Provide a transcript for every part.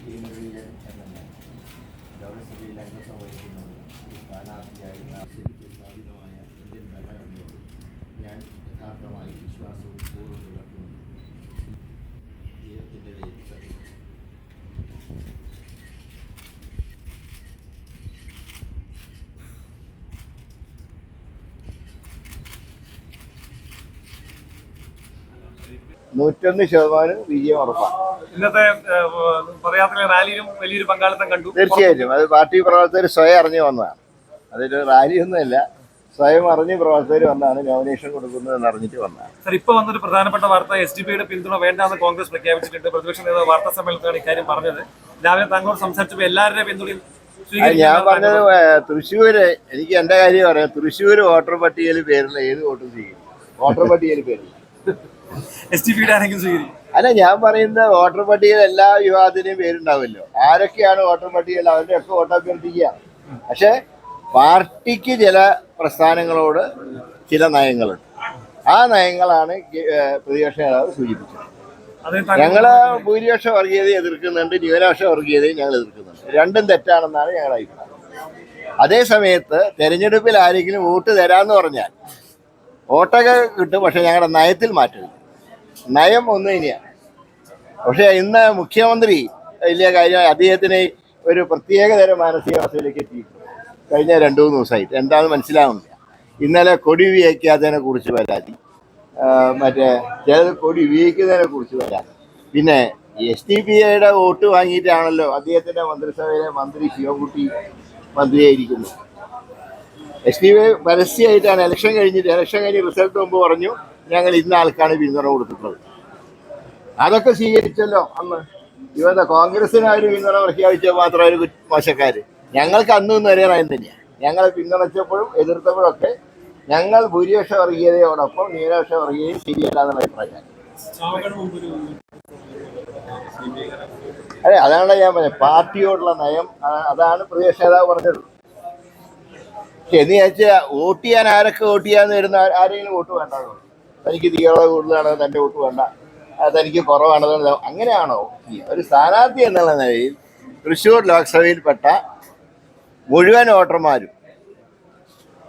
ഭീമവീരൻ എന്ന ഞാൻ ലോകസഭയിൽ അംഗത്വം വഹിക്കുന്നുണ്ട് ഈ സ്ഥാനാർത്ഥിയായി നൂറ്റൊന്ന് ശതമാനം വിജയം ഉറപ്പാണ്. ഇന്നത്തെ പദയാത്രയിലെ റാലിയിലും വലിയൊരു പങ്കാളിത്തം കണ്ടു. തീർച്ചയായിട്ടും. അത് പാർട്ടി പ്രവർത്തകർ സ്വയം അറിഞ്ഞു വന്നതാണ്. അതൊരു റാലിയൊന്നുമല്ല സ്വയം അറിഞ്ഞ് പ്രവർത്തകർ വന്നാണ് നോമിനേഷൻ കൊടുക്കുന്നതെന്ന് അറിഞ്ഞിട്ട് വന്നതാണ്. സർ ഇപ്പൊ വന്നൊരു പ്രധാനപ്പെട്ട വാർത്ത എസ് ഡി പിയുടെ പിന്തുണ വേണ്ടാന്ന് കോൺഗ്രസ് പ്രഖ്യാപിച്ചിട്ടുണ്ട്. പ്രതിപക്ഷ നേതാവ് വാർത്താ സമ്മേളനത്തിലാണ് ഇക്കാര്യം പറഞ്ഞത്. രാവിലെ താങ്കളോട് സംസാരിച്ചപ്പോൾ എല്ലാവരുടെയും പിന്തുണയും ഞാൻ പറഞ്ഞത് തൃശ്ശൂര് എനിക്ക് എന്റെ കാര്യം പറയാം തൃശ്ശൂര് വോട്ടർ പട്ടികയിൽ പേരില്ല ഏത് വോട്ടും ചെയ്യും വോട്ടർ പട്ടികയിൽ പേരില്ല. എസ് ടി പിയുടെ ആണെങ്കിലും സ്വീകരിക്കും? അല്ല ഞാൻ പറയുന്ന വോട്ടർ പട്ടികയിൽ എല്ലാ വിവാദത്തിനും പേരുണ്ടാവുമല്ലോ. ആരൊക്കെയാണ് വോട്ടർ പട്ടികയിൽ? അവരുടെ ഒക്കെ വോട്ട് അഭ്യർത്ഥിക്കുക. പക്ഷെ പാർട്ടിക്ക് ചില പ്രസ്ഥാനങ്ങളോട് ചില നയങ്ങളുണ്ട്. ആ നയങ്ങളാണ് പ്രതിപക്ഷ നേതാവ് സൂചിപ്പിച്ചത്. ഞങ്ങൾ ഭൂരിപക്ഷ വർഗീയതയെ എതിർക്കുന്നുണ്ട് ന്യൂനപക്ഷ വർഗീയതയും ഞങ്ങൾ എതിർക്കുന്നുണ്ട്. രണ്ടും തെറ്റാണെന്നാണ് ഞങ്ങളുടെ അഭിപ്രായം. അതേ സമയത്ത് തെരഞ്ഞെടുപ്പിൽ ആരെങ്കിലും വോട്ട് തരാമെന്ന് പറഞ്ഞാൽ വോട്ടൊക്കെ കിട്ടും പക്ഷെ ഞങ്ങളുടെ നയത്തിൽ മാറ്റില്ല നയം ഒന്നു തന്നെയാണ് പക്ഷെ ഇന്ന് മുഖ്യമന്ത്രി വലിയ കാര്യം അദ്ദേഹത്തിന് ഒരു പ്രത്യേകതരം മാനസികാവസ്ഥയിലേക്ക് എത്തിയിട്ടുണ്ട് കഴിഞ്ഞ രണ്ടു മൂന്ന് ദിവസമായിട്ട് എന്താണെന്ന് മനസ്സിലാവുന്നില്ല. ഇന്നലെ കൊടി ഉപയോഗിക്കാത്തതിനെ കുറിച്ച് പരാതി. മറ്റേ ചിലത് കൊടി ഉപയോഗിക്കുന്നതിനെ കുറിച്ച് പരാതി. പിന്നെ എസ് ഡി പി ഐയുടെ വോട്ട് വാങ്ങിയിട്ടാണല്ലോ അദ്ദേഹത്തിന്റെ മന്ത്രിസഭയിലെ മന്ത്രി ശിവൻകുട്ടി മന്ത്രിയായിരിക്കുന്നത്. എസ് ഡി പി പരസ്യമായിട്ടാണ്. ഇലക്ഷൻ കഴിഞ്ഞിട്ട് ഇലക്ഷൻ കഴിഞ്ഞ് റിസൾട്ട് മുമ്പ് പറഞ്ഞു ഞങ്ങൾ ഇന്ന ആൾക്കാണ് പിന്തുണ കൊടുത്തിട്ടുള്ളത്. അതൊക്കെ സ്വീകരിച്ചല്ലോ അന്ന്. ഇവരുടെ കോൺഗ്രസിന് അവർ പിന്തുണ പ്രഖ്യാപിച്ച മാത്രം ഒരു മോശക്കാര്. ഞങ്ങൾക്ക് അന്നും നേരെ നയം തന്നെയാണ് ഞങ്ങളെ പിന്തുണച്ചപ്പോഴും എതിർത്തപ്പോഴൊക്കെ ഞങ്ങൾ ഭൂരിപക്ഷ വർഗീയതയോടൊപ്പം ന്യൂനപക്ഷ വർഗീയതയും ശരിയല്ല എന്നുള്ള അഭിപ്രായം അതെ അതാണ് ഞാൻ പറഞ്ഞത്. പാർട്ടിയോടുള്ള നയം അതാണ് പ്രതിപക്ഷ നേതാവ് പറഞ്ഞത്. എന്ന് ചോദിച്ചാൽ വോട്ട് ചെയ്യാൻ ആരൊക്കെ വോട്ട് ചെയ്യാന്ന് വരുന്ന ആരെങ്കിലും വോട്ട് വേണ്ടോ തനിക്ക് തീവ്രത കൂടുതലാണ് തന്റെ വോട്ട് വേണ്ട. തനിക്ക് കുറവാണ് അങ്ങനെയാണോ? ഒരു സ്ഥാനാർത്ഥി എന്നുള്ള നിലയിൽ തൃശ്ശൂർ ലോക്സഭയിൽപ്പെട്ട മുഴുവൻ വോട്ടർമാരും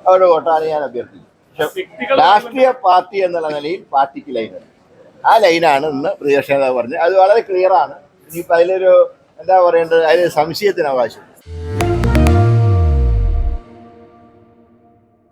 അവരുടെ വോട്ടാണ് ഞാൻ അഭ്യർത്ഥിക്കുന്നത് പക്ഷെ രാഷ്ട്രീയ പാർട്ടി എന്നുള്ള നിലയിൽ പാർട്ടിക്ക് ലൈനാണ്. ആ ലൈനാണ് ഇന്ന് പ്രതിപക്ഷ നേതാവ് പറഞ്ഞത്. അത് വളരെ ക്ലിയറാണ് ഇനിയിപ്പോൾ അതിലൊരു എന്താ പറയേണ്ടത്? അതിൽ സംശയത്തിന് അവകാശം